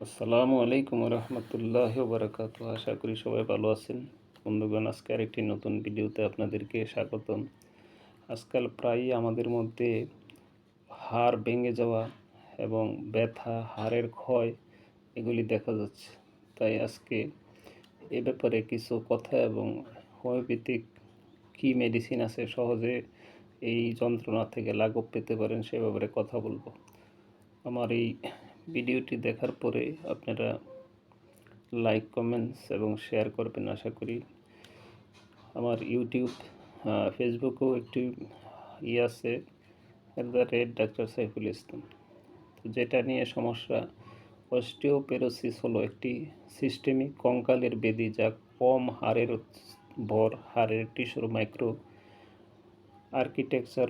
আসসালামু আলাইকুম রহমতুল্লাহ বারাকাত আশা করি সবাই ভালো আছেন। বন্ধুগণ আজকে আরেকটি নতুন ভিডিওতে আপনাদেরকে স্বাগতম। আজকাল প্রায়ই আমাদের মধ্যে হাড় ভেঙে যাওয়া এবং ব্যথা, হাড়ের ক্ষয় এগুলি দেখা যাচ্ছে। তাই আজকে এ ব্যাপারে কিছু কথা এবং হোমিওপ্যাথিক কী মেডিসিন আছে সহজে এই যন্ত্রণা থেকে লাঘব পেতে পারেন সে ব্যাপারে কথা বলব। আমার এই ভিডিওটি দেখার পরে আপনারা লাইক, কমেন্টস এবং শেয়ার করবেন আশা করি। আমার ইউটিউব ফেসবুকেও একটি ই আছে এট দ্য রেট ডাক্তার সাইফুল ইসলাম। তো যেটা নিয়ে সমস্যা অস্টিওপেরোসিস হলো একটি সিস্টেমিক কঙ্কালের বেদি যা কম হারের ভর, হাড়ের টিস্যুর মাইক্রো আর্কিটেকচার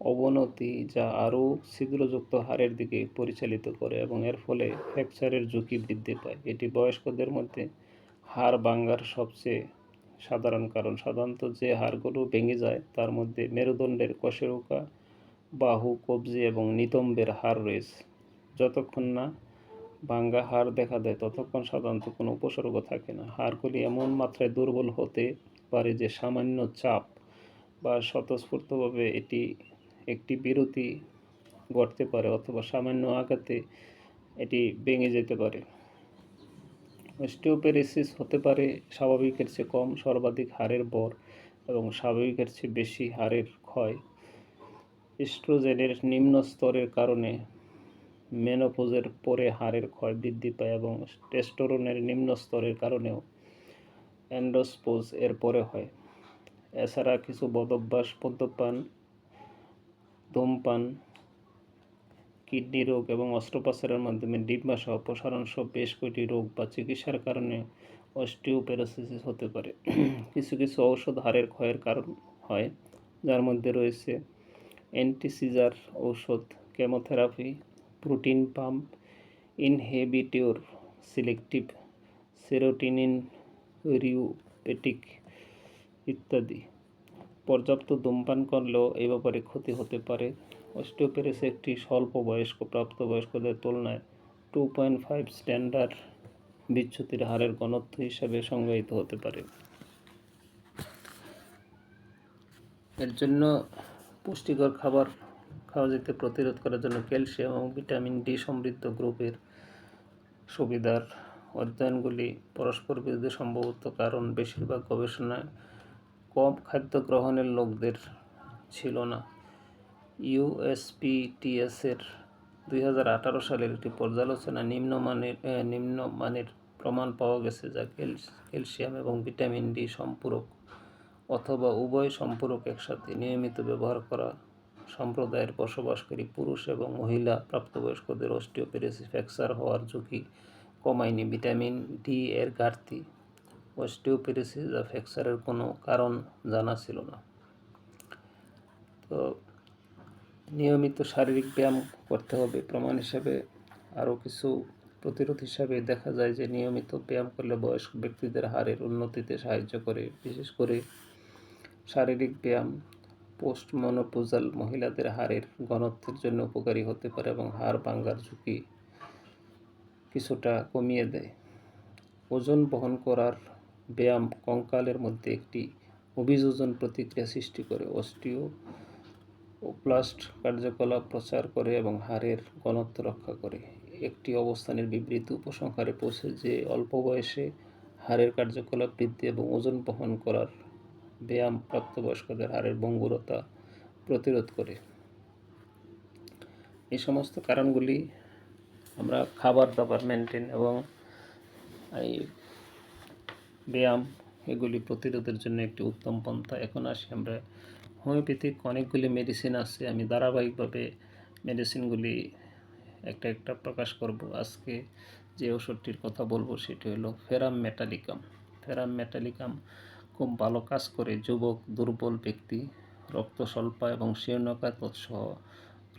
অবনতি যা আরও ছিদ্রযুক্ত হাড়ের দিকে পরিচালিত করে এবং এর ফলে ফ্র্যাকচারের ঝুঁকি বৃদ্ধি পায়। এটি বয়স্কদের মধ্যে হাড় ভাঙ্গার সবচেয়ে সাধারণ কারণ। সাধারণত যে হাড়গুলো ভেঙে যায়, তার মধ্যে মেরুদণ্ডের কশেরুকা, বাহু, কবজি এবং নিতম্বের হাড় রয়েছে। যতক্ষণ না ভাঙ্গা হাড় দেখা দেয়, ততক্ষণ সাধারণত কোনো উপসর্গ থাকে না। হাড়গুলি এমন মাত্রায় দুর্বল হতে পারে যে সামান্য চাপ বা স্বতঃস্ফূর্তভাবে এটি একটি বিরতি ঘটতে পারে অথবা সামান্য আঘাতে এটি ভেঙে যেতে পারে। অস্টিওপেরিসিস হতে পারে স্বাভাবিকের চেয়ে কম, সর্বাধিক হাড়ের বর এবং স্বাভাবিকের চেয়ে বেশি হাড়ের ক্ষয়। ইস্ট্রোজেনের নিম্ন স্তরের কারণে মেনোপোজের পরে হাড়ের ক্ষয় বৃদ্ধি পায় এবং টেস্টোরনের নিম্ন স্তরের কারণেও অ্যান্ডোস্পোজ এর পরে হয়। এছাড়া কিছু বদভ্যাস মদ্যপান ধূমপান, কিডনি রোগ এবং অস্ত্রোপচারের মাধ্যমে ডিম্বাশয় অপসারণ সহ বেশ কয়েকটি রোগ বা চিকিৎসার কারণে অস্টিওপেরোসিস হতে পারে। কিছু কিছু ঔষধ হাড়ের ক্ষয়ের কারণ হয়, যার মধ্যে রয়েছে অ্যান্টিসিজার ঔষধ, chemotherapy, protein pump, inhibitor, selective, serotonin, reuptake ইত্যাদি। পর্যাপ্ত ধূমপান করলেও এই ব্যাপারে ক্ষতি হতে পারে। অস্টিওপেরিস একটি স্বল্প বয়স্ক প্রাপ্তবয়স্কদের তুলনায় টু পয়েন্ট ফাইভ স্ট্যান্ডার্ড বিচ্যুতির হারের ঘনত্ব হিসাবে সংজ্ঞায়িত হতে পারে। এর জন্য পুষ্টিকর খাবার খাওয়া যেতে প্রতিরোধ করার জন্য ক্যালসিয়াম এবং ভিটামিন ডি সমৃদ্ধ গ্রুপের সুবিধার অধ্যয়নগুলি পরস্পর বিরোধী সম্ভবত কারণ বেশিরভাগ গবেষণায় কম খাদ্য গ্রহণের লোকদের ছিল না। ইউএসপিটিএসের দুই হাজার আঠারো সালের একটি পর্যালোচনা নিম্নমানের নিম্নমানের প্রমাণ পাওয়া গেছে যা ক্যালসিয়াম এবং ভিটামিন ডি সম্পূরক অথবা উভয় সম্পূরক একসাথে নিয়মিত ব্যবহার করা সম্প্রদায়ের বসবাসকারী পুরুষ এবং মহিলা প্রাপ্তবয়স্কদের অস্টিওপেরিসিস ফ্র্যাকচার হওয়ার ঝুঁকি কমায়নি। ভিটামিন ডি এর ঘাটতি অস্টিওপেরিসিস ফ্র্যাকচারের কোনো কারণ জানা ছিল না। তো নিয়মিত শারীরিক ব্যায়াম করতে হবে। প্রমাণ হিসাবে আরও কিছু প্রতিরোধ হিসাবে দেখা যায় যে নিয়মিত ব্যায়াম করলে বয়স্ক ব্যক্তিদের হাড়ের উন্নতিতে সাহায্য করে। বিশেষ করে শারীরিক ব্যায়াম পোস্ট মনোপোজাল মহিলাদের হাড়ের ঘনত্বের জন্য উপকারী হতে পারে এবং হাড় ভাঙ্গার ঝুঁকি কিছুটা কমিয়ে দেয়। ওজন বহন করার ব্যায়াম কঙ্কালের মধ্যে একটি অভিযোজন প্রতিক্রিয়া সৃষ্টি করে। অস্টিও প্লাস্ট কার্যকলাপ প্রচার করে এবং হাড়ের ঘনত্ব রক্ষা করে। একটি অবস্থানের বিবৃতি উপসংহারে পৌঁছে যে, অল্প বয়সে হাড়ের কার্যকলাপ বৃদ্ধি এবং ওজন বহন করার ব্যায়াম প্রাপ্তবয়স্কদের হাড়ের ভঙ্গুরতা প্রতিরোধ করে। এই সমস্ত কারণগুলি আমরা খাবার দাবার মেনটেন এবং এই ব্যায়াম, এগুলি প্রতিরোধের জন্য একটি উত্তম পন্থা। এখন আসি আমরা হোমিওপ্যাথিক অনেকগুলি মেডিসিন আছে, আমি ধারাবাহিকভাবে মেডিসিনগুলি একটা একটা প্রকাশ করব। আজকে যে ওষুধটির কথা বলব সেটি হলো ফেরাম মেটালিকাম। ফেরাম মেটালিকাম খুব ভালো কাজ করে। যুবক, দুর্বল ব্যক্তি, রক্ত স্বল্পা এবং শীর্ণকাত সহ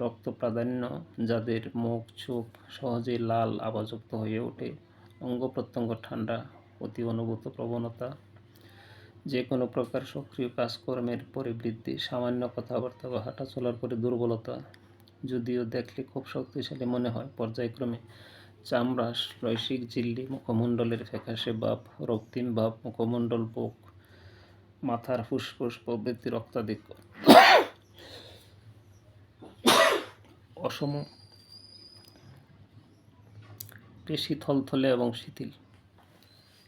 রক্ত প্রাধান্য যাদের মুখ, চোখ সহজেই লাল আবাযুক্ত হয়ে ওঠে, অঙ্গ প্রত্যঙ্গ ঠান্ডা অতি অনুভূত প্রবণতা। যে কোনো প্রকার সক্রিয় কাজকর্মের পরে বৃদ্ধি সামান্য কথাবার্তা বা হাঁটা চলার পরে দুর্বলতা যদিও দেখলে খুব শক্তিশালী মনে হয়, পর্যায়ক্রমে চামড়া রৈশিক ঝিল্লি, মুখমণ্ডলের ফ্যাকাশে ভাব রক্তিম ভাব মুখমণ্ডল বুক মাথার ফুসফুস প্রভৃতি রক্তাধিক্য অসম পেশি থলথলে এবং শিথিল।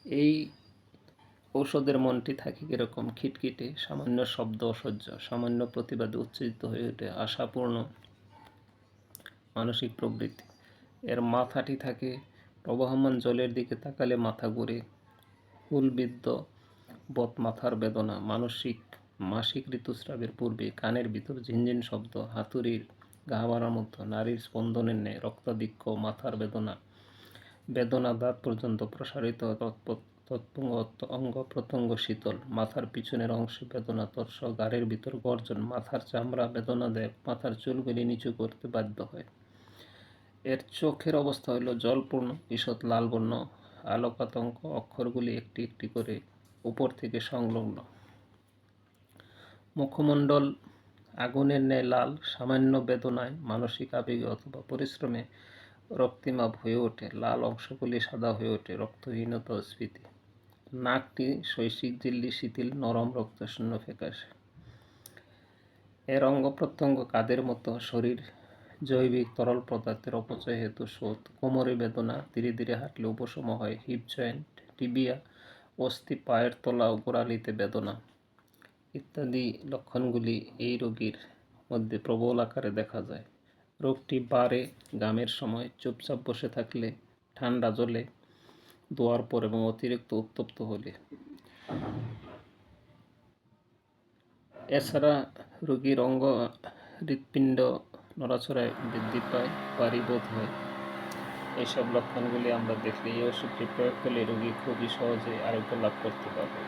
এই ঔষধের মনটি থাকে কীরকম? খিটখিটে, সামান্য শব্দ অসহ্য, সামান্য প্রতিবাদে উচ্ছেজিত হয়ে ওঠে আশাপূর্ণ মানসিক প্রবৃত্তি। এর মাথাটি থাকে প্রবাহমান জলের দিকে তাকালে মাথা ঘুরে। হুলবিদ্ধ বত মাথার বেদনা, মানসিক, মাসিক ঋতুস্রাবের পূর্বে কানের ভিতর ঝিনঝিন শব্দ, হাতুড়ির গা মতো নারীর স্পন্দনের ন্যায় রক্তাধিক্য মাথার বেদনা বেদনা দাঁত পর্যন্ত প্রসারিত অঙ্গ প্রত্যঙ্গ শীতল। মাথার পিছনের অংশে বেদনা তর্ষ গাড়ের ভিতর গর্জন। মাথার চামড়া বেদনা দেয় মাথার চুলগুলি নিচু করতে বাধ্য হয়। এর চোখের অবস্থা হইল জলপূর্ণ, ঈষৎ লাল বর্ণ আলোকাতঙ্ক অক্ষরগুলি একটি একটি করে উপর থেকে সংলগ্ন। মুখমণ্ডল আগুনের ন্যায় লাল, সামান্য বেদনায় মানসিক আবেগে অথবা পরিশ্রমে রক্তিমাভ হয়ে ওঠে, লাল অংশগুলি সাদা হয়ে ওঠে, রক্তহীনতা স্ফীতি নাকটি শৈশিক ঝিল্লি শিথিল, নরম রক্তশূন্য ফ্যাকাশে এর অঙ্গ প্রত্যঙ্গ কাদের মতো? শরীর, জৈবিক তরল পদার্থের অপচয় হেতু শোধ কোমরে বেদনা, ধীরে ধীরে হাঁটলে উপশম হয়, হিপ জয়েন্ট, টিবিয়া, অস্থি পায়ের তলা ও গোড়ালিতে বেদনা ইত্যাদি লক্ষণগুলি এই রোগীর মধ্যে প্রবল আকারে দেখা যায়। রোগটি বাড়ে গামের সময় চুপচাপ বসে থাকলে ঠান্ডা জলে দোয়ার পর এবং অতিরিক্ত উত্তপ্ত হলে। এছাড়া রোগীর অঙ্গ হৃৎপিণ্ড নড়াচড়ায় বৃদ্ধি পায় পারিবোধ হয়। এইসব লক্ষণগুলি আমরা দেখলে এই ওষুধটি প্রয়োগ করলে রোগী খুবই সহজে আরোগ্য লাভ করতে পারবে।